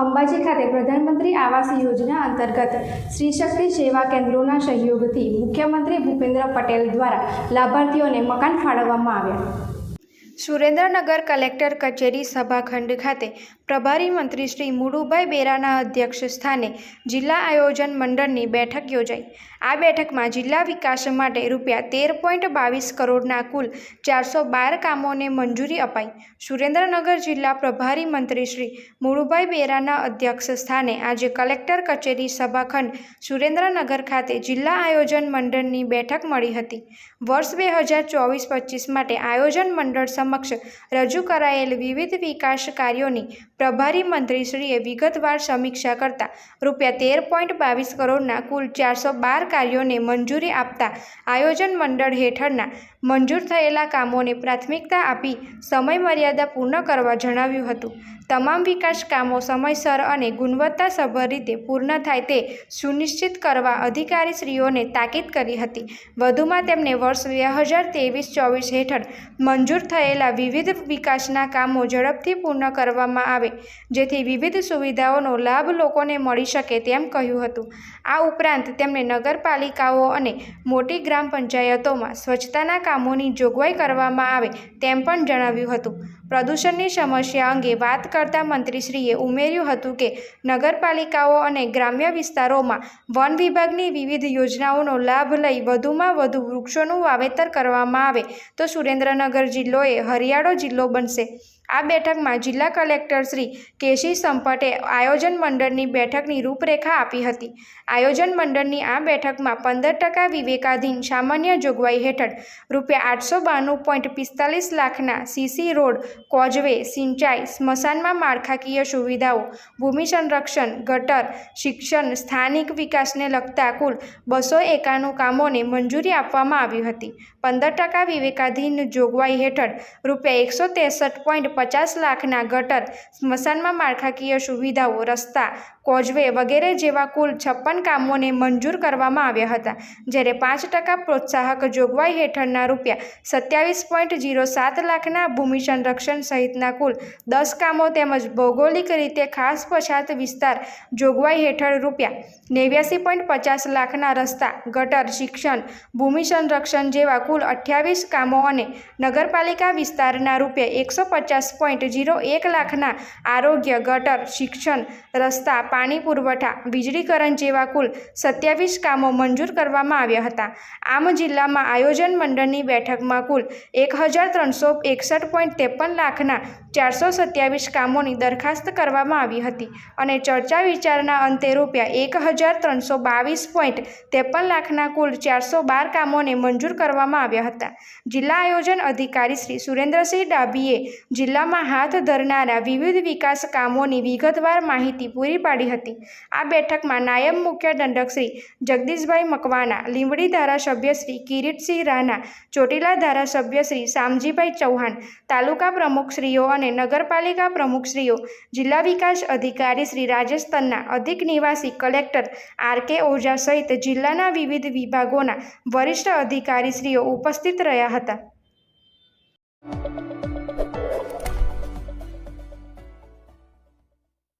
અંબાજી ખાતે પ્રધાનમંત્રી આવાસ યોજના અંતર્ગત શ્રી શક્તિ સેવા કેન્દ્રોના સહયોગથી મુખ્યમંત્રી ભૂપેન્દ્ર પટેલ દ્વારા લાભાર્થીઓને મકાન ફાળવવામાં આવ્યા. સુરેન્દ્રનગર કલેક્ટર કચેરી સભાખંડ ખાતે પ્રભારી મંત્રી શ્રી મુળુભાઈ બેરાના અધ્યક્ષ સ્થાને જિલ્લા આયોજન મંડળની બેઠક યોજાઈ. આ બેઠકમાં જિલ્લા વિકાસ માટે રૂપિયા તેર પોઈન્ટ બાવીસ કરોડના કુલ ચારસો બાર કામોને મંજૂરી અપાઈ. સુરેન્દ્રનગર જિલ્લા પ્રભારી મંત્રી શ્રી મુળુભાઈ બેરાના અધ્યક્ષ સ્થાને આજે કલેક્ટર કચેરી સભાખંડ સુરેન્દ્રનગર ખાતે જિલ્લા આયોજન મંડળની બેઠક મળી હતી. વર્ષ બે હજાર ચોવીસ પચીસ માટે આયોજન મંડળ સમક્ષ રજૂ કરાયેલ વિવિધ વિકાસ કાર્યોની પ્રભારી મંત્રીશ્રીએ વિગતવાર સમીક્ષા કરતા રૂપિયા તેર પોઈન્ટ બાવીસ કરોડના કુલ ચારસો બાર કાર્યોને મંજૂરી આપતા આયોજન મંડળ હેઠળના મંજૂર થયેલા કામોને પ્રાથમિકતા આપી સમય મર્યાદા પૂર્ણ કરવા જણાવ્યું હતું. તમામ વિકાસ કામો સમયસર અને ગુણવત્તાસભર રીતે પૂર્ણ થાય તે સુનિશ્ચિત કરવા અધિકારીશ્રીઓને તાકીદ કરી હતી. વધુમાં તેમણે વર્ષ બે હજાર ત્રેવીસ ચોવીસ હેઠળ મંજૂર થયેલા વિવિધ વિકાસના કામો ઝડપથી પૂર્ણ કરવામાં આવે, જેથી વિવિધ સુવિધાઓનો લાભ લોકોને મળી શકે તેમ કહ્યું હતું. આ ઉપરાંત તેમણે નગરપાલિકાઓ અને મોટી ગ્રામ પંચાયતોમાં સ્વચ્છતાના કામોની જોગવાઈ કરવામાં આવે તેમ પણ જણાવ્યું હતું. પ્રદૂષણની સમસ્યા અંગે વાત કરતા મંત્રીશ્રીએ ઉમેર્યું હતું કે, નગરપાલિકાઓ અને ગ્રામ્ય વિસ્તારોમાં વન વિભાગની વિવિધ યોજનાઓનો લાભ લઈ વધુમાં વધુ વૃક્ષોનું વાવેતર કરવામાં આવે તો સુરેન્દ્રનગર જિલ્લો એ હરિયાળો જિલ્લો બનશે. આ બેઠકમાં જિલ્લા કલેક્ટર શ્રી કેશી સંપટે આયોજન મંડળની બેઠકની રૂપરેખા આપી હતી. આયોજન મંડળની આ બેઠકમાં પંદર ટકા વિવેકાધીન સામાન્ય જોગવાઈ હેઠળ રૂપિયા આઠસો બાણું પોઈન્ટ પિસ્તાલીસ લાખના સીસી રોડ, કોઝવે, સિંચાઈ, સ્મશાનમાં માળખાકીય સુવિધાઓ, ભૂમિ સંરક્ષણ, ગટર, શિક્ષણ, સ્થાનિક વિકાસને લગતા કુલ બસો એકાણું કામોને મંજૂરી આપવામાં આવી હતી. પંદર ટકા વિવેકાધીન જોગવાઈ હેઠળ રૂપિયા એકસો ત્રેસઠ પોઈન્ટ પચાસ લાખના ગટર, સ્મશાનમાં માળખાકીય સુવિધાઓ, રસ્તા, કોઝવે વગેરે જેવા કુલ છપ્પન કામોને મંજૂર કરવામાં આવ્યા હતા, જ્યારે પાંચ ટકા પ્રોત્સાહક જોગવાઈ હેઠળના રૂપિયા. સત્યાવીસ પોઈન્ટ જીરો સાત લાખના ભૂમિ સંરક્ષણ સહિતના કુલ દસ કામો તેમજ ભૌગોલિક રીતે ખાસ પછાત વિસ્તાર જોગવાઈ હેઠળ રૂપિયા. નેવ્યાસી પોઈન્ટ પચાસ લાખના રસ્તા, ગટર, શિક્ષણ, ભૂમિ સંરક્ષણ જેવા કુલ અઠ્યાવીસ કામો અને નગરપાલિકા વિસ્તારના રૂપિયા એકસો પચાસ પોઈન્ટ જીરો એક લાખના આરોગ્ય, ગટર, શિક્ષણ, રસ્તા, પાણી પુરવઠા, વીજળીકરણ જેવા કુલ સત્યાવીસ કામો મંજૂર કરવામાં આવ્યા હતા. આમ જિલ્લામાં આયોજન મંડળની બેઠકમાં કુલ એક હજાર ત્રણસો એકસઠ પોઈન્ટ ત્રેપન લાખના ચારસો સત્યાવીસ કામોની દરખાસ્ત કરવામાં આવી હતી અને ચર્ચા વિચારના અંતે રૂપિયા એક હજાર ત્રણસો બાવીસ પોઈન્ટ ત્રેપન લાખના કુલ ચારસો બાર કામોને મંજૂર કરવામાં આવ્યા હતા. જિલ્લા આયોજન અધિકારી શ્રી સુરેન્દ્રસિંહ ડાભીએ જિલ્લામાં હાથ ધરનારા વિવિધ વિકાસ કામોની વિગતવાર માહિતી પૂરી પાડી હતી. આ બેઠકમાં નાયબ મુખ્ય દંડક શ્રી જગદીશભાઈ મકવાના લીંબડી ધારાસભ્ય શ્રી કિરીટસિંહ રાણા, ચોટીલા ધારાસભ્ય શ્રી શામજીભાઈ ચૌહાણ, તાલુકા પ્રમુખશ્રીઓ અને અને નગરપાલિકા પ્રમુખશ્રીઓ, જિલ્લા વિકાસ અધિકારી શ્રી રાજેશ અધિક નિવાસી કલેક્ટર આર કે ઓઝા સહિત જિલ્લાના વિવિધ વિભાગોના વરિષ્ઠ અધિકારીશ્રીઓ ઉપસ્થિત રહ્યા હતા.